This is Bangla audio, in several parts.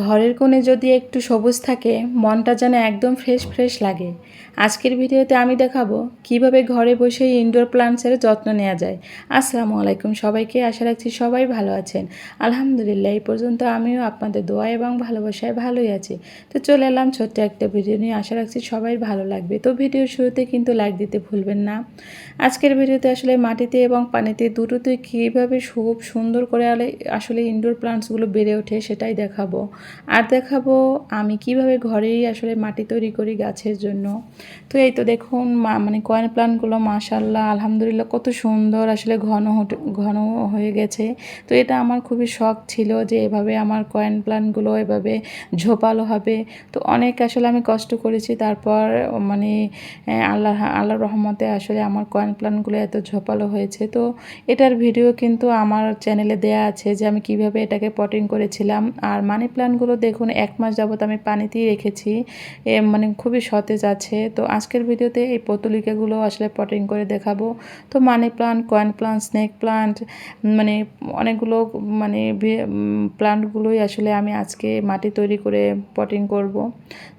ঘরের কোণে যদি একটু সবুজ থাকে, মনটা যেন একদম ফ্রেশ ফ্রেশ লাগে। আজকের ভিডিওতে আমি দেখাবো কীভাবে ঘরে বসে ইনডোর প্লান্টসের যত্ন নেওয়া যায়। আসসালামু আলাইকুম সবাইকে, আশা রাখছি সবাই ভালো আছেন। আলহামদুলিল্লাহ, এই পর্যন্ত আমিও আপনাদের দোয়া এবং ভালোবাসায় ভালোই আছি। তো চলে এলাম ছোট্ট একটা ভিডিও নিয়ে, আশা রাখছি সবাই ভালো লাগবে। তো ভিডিওর শুরুতে কিন্তু লাইক দিতে ভুলবেন না। আজকের ভিডিওতে আসলে মাটিতে এবং পানিতে দুটোতে কীভাবে খুব সুন্দর করে আসলে ইনডোর প্লান্টসগুলো বেড়ে ওঠে সেটাই দেখাবো। আর দেখাবো আমি কীভাবে ঘরেই আসলে মাটি তৈরি করি গাছের জন্য। তো এই তো দেখুন মানে কয়েন প্লান্টগুলো মাশাল্লাহ আলহামদুলিল্লাহ কত সুন্দর আসলে ঘন ঘন হয়ে গেছে। তো এটা আমার খুবই শখ ছিল যে এভাবে আমার কয়েন প্লান্টগুলো এভাবে ঝোপালো হবে। তো অনেক আসলে আমি কষ্ট করেছি, তারপর মানে আল্লাহ আল্লাহ রহমতে আসলে আমার কয়েন প্লান্টগুলো এত ঝোপালো হয়েছে। তো এটার ভিডিও কিন্তু আমার চ্যানেলে দেয়া আছে যে আমি কীভাবে এটাকে পটিং করেছিলাম। আর মানি প্লান্টগুলো দেখুন, এক মাস যাবত আমি পানিতেই রেখেছি। এ মানে খুবই সতেজ আছে। তো আজকের ভিডিওতে এই পতুলিকাগুলো আসলে পটিং করে দেখাবো। তো money plant coin plant snake plant মানে অনেকগুলো মানে প্লান্টগুলোই আসলে আমি আজকে মাটি তৈরি করে পটিং করব।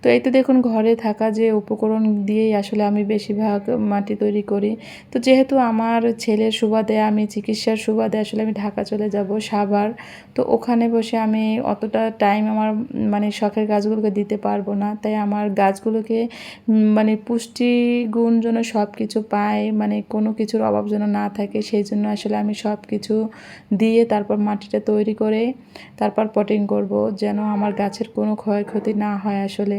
তো এই তো দেখুন, ঘরে থাকা যে উপকরণ দিয়েই আসলে আমি বেশিরভাগ মাটি তৈরি করি। তো যেহেতু আমার ছেলের সুবাদে, আমি চিকিৎসার সুবাদে আসলে আমি ঢাকা চলে যাব সাভার, তো ওখানে বসে আমি অতটা টাইম আমার মানে শখের গাছগুলোকে দিতে পারব না। তাই আমার গাছগুলোকে মানে পুষ্টিগুণ যেন সব কিছু পায় মানে কোনো কিছুর অভাব যেন না থাকে, সেই জন্য আসলে আমি সব কিছু দিয়ে তারপর মাটিটা তৈরি করে, তারপর পটিং করব, যেন আমার গাছের কোনো ক্ষয়ক্ষতি না হয় আসলে।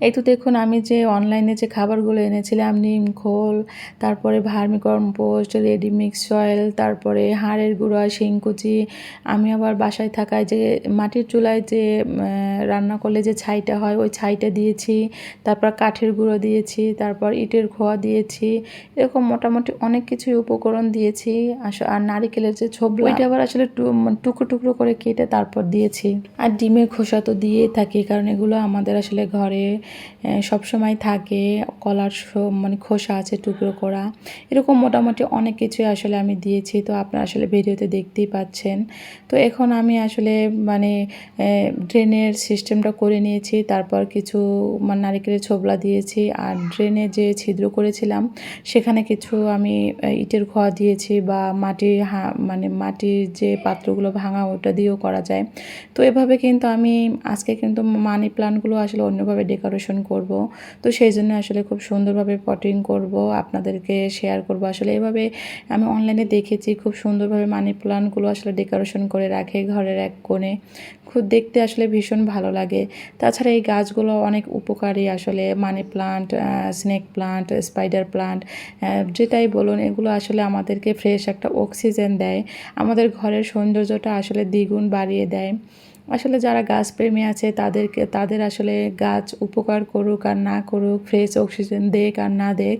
এই তো দেখুন আমি যে অনলাইনে যে খাবারগুলো এনেছিলাম নিম খোল তারপরে vermicompost ready mix soil তারপরে হাড়ের গুঁড়া শিংকুচি আমি আবার বাসায় থাকায় যে মাটির চুলায় যে রান্না করলে যে ছাইটা হয় ওই ছাইটা দিয়েছি তারপর কাঠের গুঁড়ো দিয়েছি তারপর ইটের খোয়া দিয়েছি এরকম মোটামুটি অনেক কিছুই উপকরণ দিয়েছি আর নারিকেলের যে ছবি ওইটা আবার আসলে টুকরো টুকরো করে কেটে তারপর দিয়েছি। আর ডিমের খোসা তো দিয়েই থাকি কারণ এগুলো আমাদের আসলে ঘরে সবসময় থাকে, কলার মানে খোসা আছে, টুকরো করা। এরকম মোটামুটি অনেক কিছুই আসলে আমি দিয়েছি। তো আপনারা আসলে ভিডিওতে দেখতেই পাচ্ছেন। তো এখন আমি আসলে মানে ড্রেনের সিস্টেমটা করে নিয়েছি। তারপর কিছু মানে নারিকেলের ছোবলা দিয়েছি। আর ড্রেনে যে ছিদ্র করেছিলাম, সেখানে কিছু আমি ইটের খোয়া দিয়েছি বা মাটির মানে মাটির যে পাত্রগুলো ভাঙা, ওটা দিয়েও করা যায়। তো এভাবে কিন্তু আমি, আজকে কিন্তু মানি প্লান্টগুলো আসলে অন্যভাবে ডেকোরেশন করব? তো সেই জন্য আসলে খুব সুন্দরভাবে পটিং করব, আপনাদেরকে শেয়ার করব। আসলে এভাবে আমি অনলাইনে দেখেছি খুব সুন্দরভাবে মানি প্লান্টগুলো আসলে ডেকোরেশন করে রাখে ঘরের এক কোণে। খুব দেখতে আসলে ভীষণ ভালো লাগে। তাছাড়া এই গাছগুলো অনেক উপকারী আসলে money plant snake plant spider plant যেটাই বলুন, এগুলো আসলে আমাদেরকে ফ্রেশ একটা অক্সিজেন দেয়। আমাদের ঘরের সৌন্দর্যটা আসলে দ্বিগুণ বাড়িয়ে দেয়। আসলে যারা গাছ প্রেমী আছে, তাদেরকে, তাদের আসলে গাছ উপকার করুক আর না করুক, ফ্রেশ অক্সিজেন দেখ আর না দেখ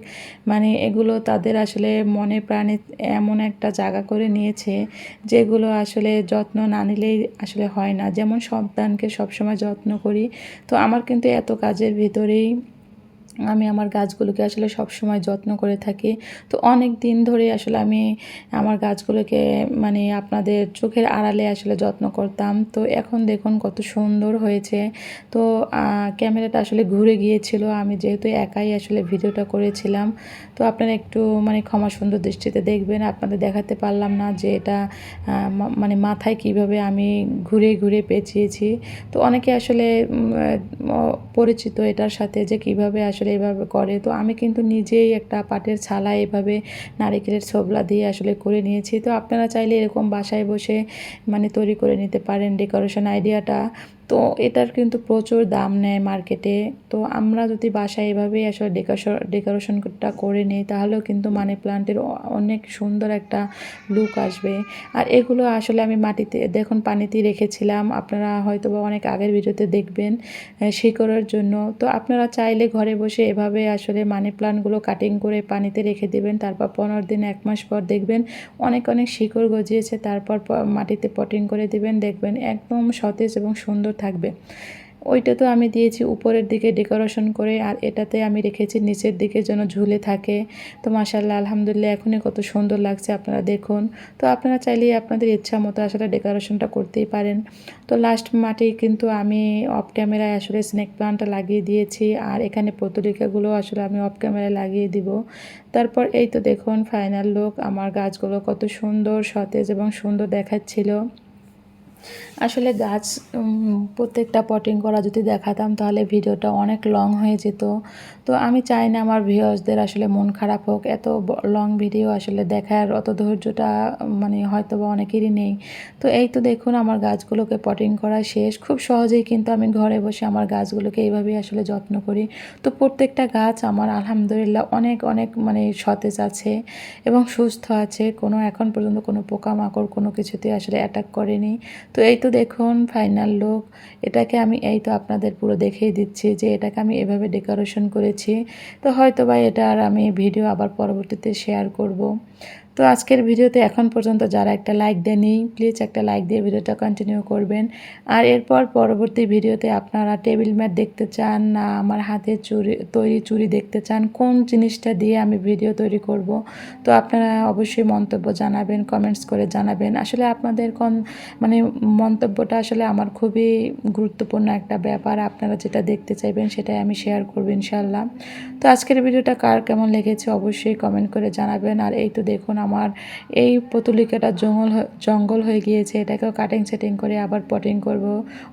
মানে এগুলো তাদের আসলে মনে প্রাণে এমন একটা জায়গা করে নিয়েছে যেগুলো আসলে যত্ন না নিলেই আসলে হয় না। যেমন সন্তানকে সবসময় যত্ন করি। তো আমার কিন্তু এত কাজের ভিতরেই আমি আমার গাছগুলোকে আসলে সব সময় যত্ন করে থাকি। তো অনেক দিন ধরে আসলে আমি আমার গাছগুলোকে মানে আপনাদের চোখের আড়ালে আসলে যত্ন করতাম। তো এখন দেখুন কত সুন্দর হয়েছে। তো ক্যামেরাটা আসলে ঘুরে গিয়েছিল। আমি যেহেতু একাই আসলে ভিডিওটা করেছিলাম। তো আপনারা একটু মানে ক্ষমা সুন্দর দৃষ্টিতে দেখবেন। আপনাদের দেখাতে পারলাম না যে এটা মানে মাথায় কীভাবে আমি ঘুরে ঘুরে পেঁচিয়েছি। তো অনেকে আসলে পরিচিত এটার সাথে যে কীভাবে আসলে এভাবে করে। তো আমি কিন্তু নিজেই একটা পাটের ছালা এভাবে নারিকেলের ছোবলা দিয়ে আসলে করে নিয়েছি। তো আপনারা চাইলে এরকম বাসায় বসে মানে তৈরি করে নিতে পারেন ডেকোরেশন আইডিয়াটা তো এটার কিন্তু প্রচুর দাম নেয় মার্কেটে তো আমরা যদি বাসায় এভাবেই আসলে ডেকোরেশন ডেকোরেশনটা করে নিই, তাহলেও কিন্তু মানি প্লান্টের অনেক সুন্দর একটা লুক আসবে। আর এগুলো আসলে আমি মাটিতে, দেখুন পানিতেই রেখেছিলাম, আপনারা হয়তো বা অনেক আগের ভিডিওতে দেখবেন শিকড়ের জন্য। তো আপনারা চাইলে ঘরে বসে এভাবে আসলে মানি প্লান্টগুলো কাটিং করে পানিতে রেখে দেবেন, তারপর পনেরো দিন, এক মাস পর দেখবেন অনেক অনেক শিকড় গজিয়েছে, তারপর মাটিতে পটিং করে দিবেন, দেখবেন একদম সতেজ এবং সুন্দর থাকবে। ওইটা তো আমি দিয়েছি উপরের দিকে ডেকোরেশন করে, আর এটাতে আমি রেখেছি নিচের দিকে যেন ঝুলে থাকে। তো মাসাল্লাহ আলহামদুলিল্লাহ, এখনই কত সুন্দর লাগছে আপনারা দেখুন। তো আপনারা চাইলেই আপনাদের ইচ্ছা মতো আসলে ডেকোরেশনটা করতেই পারেন। তো লাস্ট মাটি কিন্তু আমি অফ ক্যামেরায় আসলে স্নেক প্লান্টটা লাগিয়ে দিয়েছি, আর এখানে পত্রিকাগুলো আসলে আমি অফ ক্যামেরায় লাগিয়ে দিব। তারপর এই তো দেখুন ফাইনাল লুক আমার গাছগুলো কত সুন্দর, সতেজ এবং সুন্দর দেখাচ্ছিল। আসলে গাছ প্রত্যেকটা পটিং করা যদি দেখাতাম তাহলে ভিডিওটা অনেক লং হয়ে যেত। তো আমি চাই না আমার ভিউয়ার্সদের আসলে মন খারাপ হোক। এত লং ভিডিও আসলে দেখার অত ধৈর্যটা মানে হয়তো বা অনেকেরই নেই। তো এই তো দেখুন আমার গাছগুলোকে পটিং করা শেষ। খুব সহজেই কিন্তু আমি ঘরে বসে আমার গাছগুলোকে এইভাবেই আসলে যত্ন করি। তো প্রত্যেকটা গাছ আমার আলহামদুলিল্লাহ অনেক অনেক মানে সতেজ আছে এবং সুস্থ আছে। কোনো এখন পর্যন্ত কোনো পোকামাকড় কোনো কিছুতে আসলে অ্যাটাক করেনি। তো এই তো দেখুন ফাইনাল লুক এটাকে আমি, এই তো আপনাদের পুরো দেখিয়ে দিচ্ছি যে এটাকে আমি এভাবে ডেকোরেশন করেছি। তো হয়তো বা এটা আর আমি ভিডিও আবার পরবর্তীতে শেয়ার করব। তো আজকের ভিডিওতে এখন পর্যন্ত যারা একটা লাইক দেননি প্লিজ একটা লাইক দিয়ে ভিডিওটা কন্টিনিউ করবেন। আর এরপর পরবর্তী ভিডিওতে আপনারা টেবিল ম্যাট দেখতে চান না, আমার হাতে চুরি, তৈরি চুরি দেখতে চান, কোন জিনিসটা দিয়ে আমি ভিডিও তৈরি করব, তো আপনারা অবশ্যই মন্তব্য জানাবেন কমেন্টস করে জানাবেন। আসলে আপনাদের কোন মানে মন্তব্যটা আসলে আমার খুবই গুরুত্বপূর্ণ একটা ব্যাপার, আপনারা যেটা দেখতে চাইবেন সেটাই আমি শেয়ার করব ইনশাল্লাহ তো আজকের ভিডিওটা কার কেমন লেগেছে অবশ্যই কমেন্ট করে জানাবেন। আর এই তো দেখুন আমার এই পতুলিকাটা জঙ্গল জঙ্গল হয়ে গিয়েছে, এটাকেও কাটিং সেটিং করে আবার পটিং করব,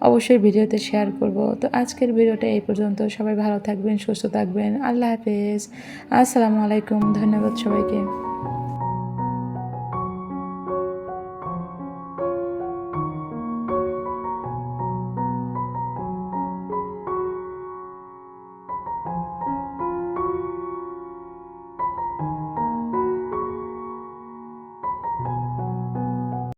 অবশ্যই ভিডিওতে শেয়ার করব। তো আজকের ভিডিওটা এই পর্যন্ত, সবাই ভালো থাকবেন, সুস্থ থাকবেন, আল্লাহ হাফেজ। আসসালামু আলাইকুম, ধন্যবাদ সবাইকে।